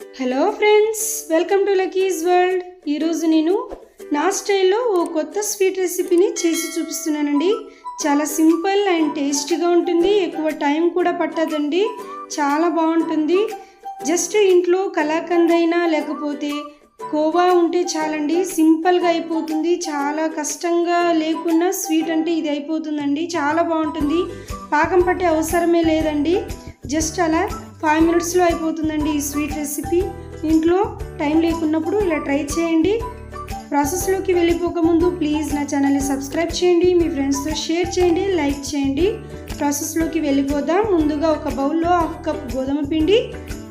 Hello friends welcome to Lucky's world ఈరోజు నేను నా స్టైల్లో ఓ కొత్త స్వీట్ రెసిపీని చేసి చూపిస్తున్నానండి. చాలా సింపుల్ అండ్ టేస్టీగా ఉంటుంది. ఎక్కువ టైం కూడా పట్టదండి. చాలా బాగుంటుంది. జస్ట్ ఇంట్లో కలాకండ్ అయినా లేకపోతే కోవా ఉంటే చాలండి. సింపుల్గా అయిపోతుంది. చాలా కష్టంగా లేకున్నా స్వీట్ అంటే ఇది అయిపోతుందండి. చాలా బాగుంటుంది. పాకం పట్టే అవసరమే లేదండి. జస్ట్ అలా ఫైవ్ మినిట్స్లో అయిపోతుందండి ఈ స్వీట్ రెసిపీ. ఇంట్లో టైం లేకున్నప్పుడు ఇలా ట్రై చేయండి. ప్రాసెస్లోకి వెళ్ళిపోకముందు ప్లీజ్ నా ఛానల్ని సబ్స్క్రైబ్ చేయండి మీ ఫ్రెండ్స్తో షేర్ చేయండి లైక్ చేయండి. ప్రాసెస్లోకి వెళ్ళిపోదాం. ముందుగా ఒక బౌల్లో హాఫ్ కప్ గోధుమ పిండి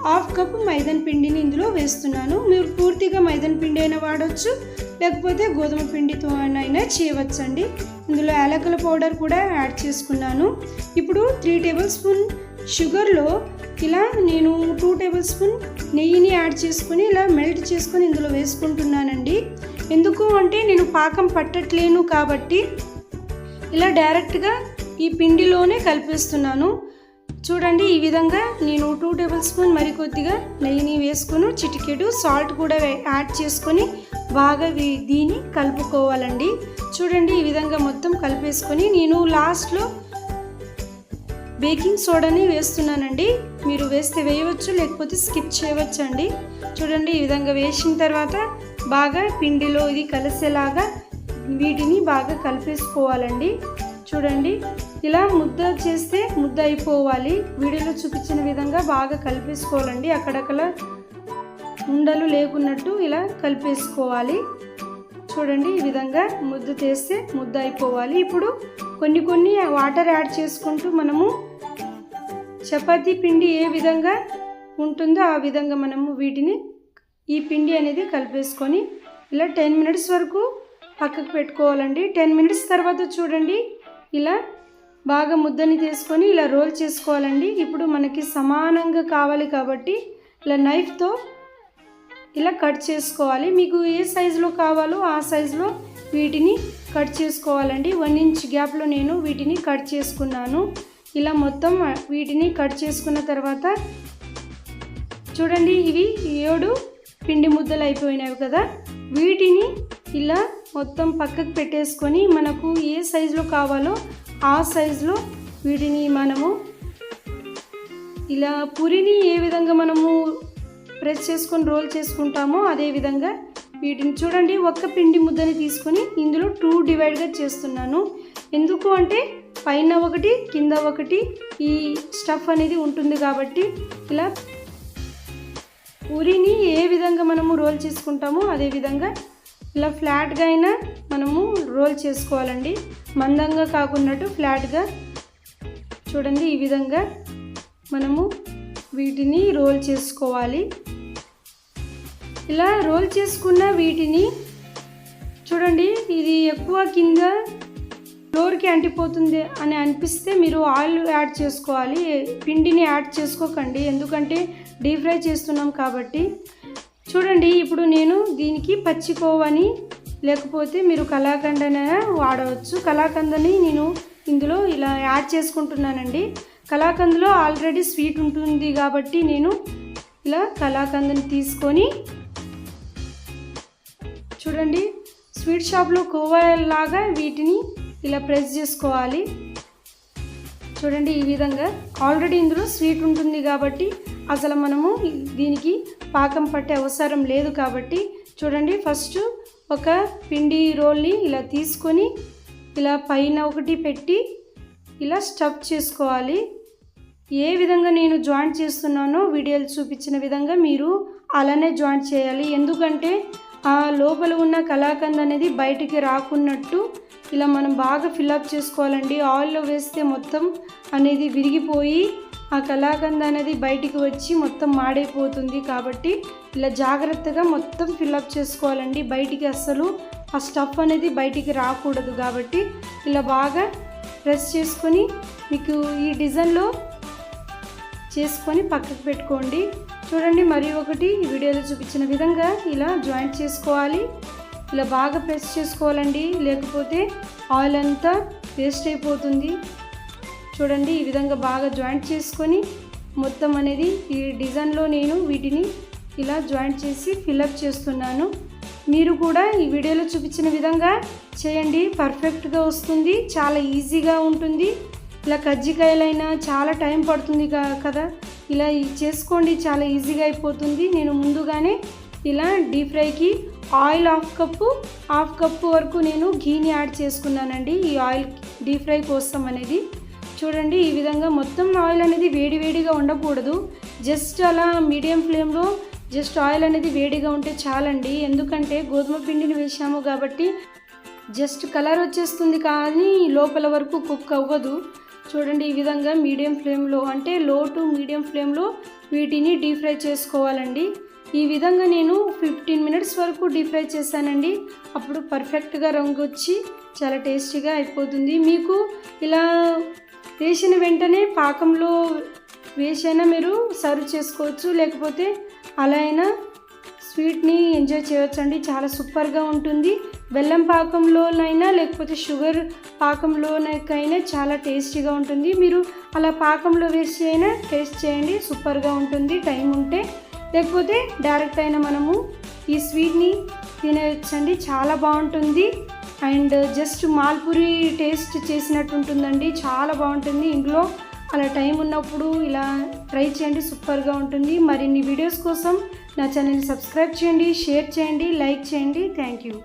హాఫ్ కప్ మైదన్ పిండిని ఇందులో వేస్తున్నాను. మీరు పూర్తిగా మైదన్ పిండి అయినా వాడవచ్చు లేకపోతే గోధుమ పిండితో అయినా చేయవచ్చండి. ఇందులో యాలకుల పౌడర్ కూడా యాడ్ చేసుకున్నాను. ఇప్పుడు త్రీ టేబుల్ స్పూన్ షుగర్లో ఇలా నేను టూ టేబుల్ స్పూన్ నెయ్యిని యాడ్ చేసుకొని ఇలా మెల్ట్ చేసుకొని ఇందులో వేసుకుంటున్నానండి. ఎందుకు అంటే నేను పాకం పట్టట్లేను కాబట్టి ఇలా డైరెక్ట్గా ఈ పిండిలోనే కలిపేస్తున్నాను. చూడండి ఈ విధంగా నేను టూ టేబుల్ స్పూన్ మరి కొద్దిగా నెయ్యిని వేసుకుని చిటికెడు సాల్ట్ కూడా యాడ్ చేసుకొని బాగా వీ- దీన్ని కలుపుకోవాలండి. చూడండి ఈ విధంగా మొత్తం కలిపేసుకొని నేను లాస్ట్లో బేకింగ్ సోడాని వేస్తున్నానండి. మీరు వేస్తే వేయవచ్చు లేకపోతే స్కిప్ చేయవచ్చు అండి చూడండి ఈ విధంగా వేసిన తర్వాత బాగా పిండిలో ఇది కలిసేలాగా వీటిని బాగా కలిపేసుకోవాలండి. చూడండి ఇలా ముద్ద చేస్తే ముద్ద అయిపోవాలి. వీడియోలో చూపించిన విధంగా బాగా కలిపేసుకోవాలండి. అక్కడక్కడ ఉండలు లేకున్నట్టు ఇలా కలిపేసుకోవాలి. చూడండి ఈ విధంగా ముద్ద చేస్తే ముద్ద అయిపోవాలి. ఇప్పుడు కొన్ని కొన్ని వాటర్ యాడ్ చేసుకుంటూ మనము చపాతీ పిండి ఏ విధంగా ఉంటుందో ఆ విధంగా మనము వీటిని ఈ పిండి అనేది కలిపేసుకొని ఇలా టెన్ మినిట్స్ వరకు పక్కకు పెట్టుకోవాలండి. టెన్ మినిట్స్ తర్వాత చూడండి ఇలా బాగా ముద్దని తీసుకొని ఇలా రోల్ చేసుకోవాలండి. ఇప్పుడు మనకి సమానంగా కావాలి కాబట్టి ఇలా నైఫ్తో ఇలా కట్ చేసుకోవాలి. మీకు ఏ సైజులో కావాలో ఆ సైజులో వీటిని కట్ చేసుకోవాలండి. వన్ ఇంచ్ గ్యాప్లో నేను వీటిని కట్ చేసుకున్నాను. ఇలా మొత్తం వీటిని కట్ చేసుకున్న తర్వాత చూడండి ఇవి ఏడు పిండి ముద్దలు అయిపోయినాయి కదా. వీటిని ఇలా మొత్తం పక్కకు పెట్టేసుకొని మనకు ఏ సైజులో కావాలో ఆ సైజులో వీటిని మనము ఇలా పురిని ఏ విధంగా మనము ప్రెస్ చేసుకొని రోల్ చేసుకుంటామో అదేవిధంగా వీటిని చూడండి ఒక్క పిండి ముద్దని తీసుకొని ఇందులో టూ డివైడ్గా చేస్తున్నాను. ఎందుకు అంటే పైన ఒకటి కింద ఒకటి ఈ స్టఫ్ అనేది ఉంటుంది కాబట్టి ఇలా ఉరిని ఏ విధంగా మనము రోల్ చేసుకుంటామో అదే విధంగా ఇలా ఫ్లాట్గా అయినా మనము రోల్ చేసుకోవాలండి. మందంగా కాకున్నట్టు ఫ్లాట్గా చూడండి ఈ విధంగా మనము వీటిని రోల్ చేసుకోవాలి. ఇలా రోల్ చేసుకున్న వీటిని చూడండి ఇది ఎక్కువ కింద ఫ్లోర్కి అంటిపోతుంది అని అనిపిస్తే మీరు ఆయిల్ యాడ్ చేసుకోవాలి. పిండిని యాడ్ చేసుకోకండి ఎందుకంటే డీప్ ఫ్రై చేస్తున్నాం కాబట్టి. చూడండి ఇప్పుడు నేను దీనికి పచ్చికోవని లేకపోతే మీరు కలాకండనైనా వాడవచ్చు. కళాకందని నేను ఇందులో ఇలా యాడ్ చేసుకుంటున్నానండి. కలాకంద్లో ఆల్రెడీ స్వీట్ ఉంటుంది కాబట్టి నేను ఇలా కళాకందని తీసుకొని చూడండి. స్వీట్ షాప్లో కోవా లాగా వీటిని ఇలా ప్రెస్ చేసుకోవాలి. చూడండి ఈ విధంగా. ఆల్రెడీ ఇందులో స్వీట్ ఉంటుంది కాబట్టి అసలు మనము దీనికి పాకం పట్టే అవసరం లేదు కాబట్టి చూడండి. ఫస్ట్ ఒక పిండి రోల్ని ఇలా తీసుకొని ఇలా పైన ఒకటి పెట్టి ఇలా స్టఫ్ చేసుకోవాలి. ఏ విధంగా నేను జాయింట్ చేస్తున్నానో వీడియోలు చూపించిన విధంగా మీరు అలానే జాయింట్ చేయాలి. ఎందుకంటే ఆ లోపల ఉన్న కళాకంద్ అనేది బయటికి రాకున్నట్టు ఇలా మనం బాగా ఫిల్అప్ చేసుకోవాలండి. ఆయిల్లో వేస్తే మొత్తం అనేది విరిగిపోయి ఆ కళాకంద అనేది బయటికి వచ్చి మొత్తం మాడైపోతుంది కాబట్టి ఇలా జాగ్రత్తగా మొత్తం ఫిల్అప్ చేసుకోవాలండి. బయటికి అస్సలు ఆ స్టఫ్ అనేది బయటికి రాకూడదు కాబట్టి ఇలా బాగా ప్రెస్ చేసుకొని మీకు ఈ డిజైన్లో చేసుకొని పక్కకు పెట్టుకోండి. చూడండి మరి ఒకటి వీడియోలో చూపించిన విధంగా ఇలా జాయింట్ చేసుకోవాలి. ఇలా బాగా ప్రెస్ చేసుకోవాలండి. లేకపోతే ఆయిల్ అంతా వేస్ట్ అయిపోతుంది. చూడండి ఈ విధంగా బాగా జాయింట్ చేసుకొని మొత్తం అనేది ఈ డిజైన్లో నేను వీటిని ఇలా జాయింట్ చేసి ఫిలప్ చేస్తున్నాను. మీరు కూడా ఈ వీడియోలో చూపించిన విధంగా చేయండి. పర్ఫెక్ట్గా వస్తుంది. చాలా ఈజీగా ఉంటుంది. ఇలా కజ్జికాయలైనా చాలా టైం పడుతుంది కదా? ఇలా చేసుకోండి చాలా ఈజీగా అయిపోతుంది. నేను ముందుగానే ఇలా డీప్ ఫ్రైకి oil half cup half cup వరకు నేను ఘీని యాడ్ చేసుకున్నానండి. ఈ ఆయిల్ డీప్ ఫ్రై కోసం అనేది చూడండి ఈ విధంగా మొత్తం ఆయిల్ అనేది వేడివేడిగా ఉండకూడదు. జస్ట్ అలా మీడియం ఫ్లేమ్లో జస్ట్ ఆయిల్ అనేది వేడిగా ఉంటే చాలండి. ఎందుకంటే గోధుమ పిండిని వేసాము కాబట్టి జస్ట్ కలర్ వచ్చేస్తుంది కానీ లోపల వరకు కుక్ అవ్వదు. చూడండి ఈ విధంగా మీడియం ఫ్లేమ్లో అంటే లో టు మీడియం ఫ్లేమ్లో వీటిని డీప్ ఫ్రై చేసుకోవాలండి. ఈ విధంగా నేను ఫిఫ్టీన్ మినిట్స్ వరకు డీప్ ఫ్రై చేశానండి. అప్పుడు పర్ఫెక్ట్గా రంగు వచ్చి చాలా టేస్టీగా అయిపోతుంది. మీకు ఇలా వేసిన వెంటనే పాకంలో వేసైనా మీరు సర్వ్ చేసుకోవచ్చు. లేకపోతే అలా అయినా స్వీట్ని ఎంజాయ్ చేయొచ్చు అండి చాలా సూపర్గా ఉంటుంది. బెల్లం పాకంలోనైనా లేకపోతే షుగర్ పాకంలోనైనా చాలా టేస్టీగా ఉంటుంది. మీరు అలా పాకంలో వేసి అయినా టేస్ట్ చేయండి. సూపర్గా ఉంటుంది. టైం ఉంటే లేకపోతే డైరెక్ట్ అయినా మనము ఈ స్వీట్ని తినేయచ్చండి. చాలా బాగుంటుంది. అండ్ జస్ట్ మాల్పూరి టేస్ట్ చేసినట్టు ఉంటుందండి. చాలా బాగుంటుంది. ఇంట్లో అలా టైం ఉన్నప్పుడు ఇలా ట్రై చేయండి సూపర్గా ఉంటుంది. మరిన్ని వీడియోస్ కోసం నా ఛానల్ని సబ్స్క్రైబ్ చేయండి షేర్ చేయండి లైక్ చేయండి. Thank you.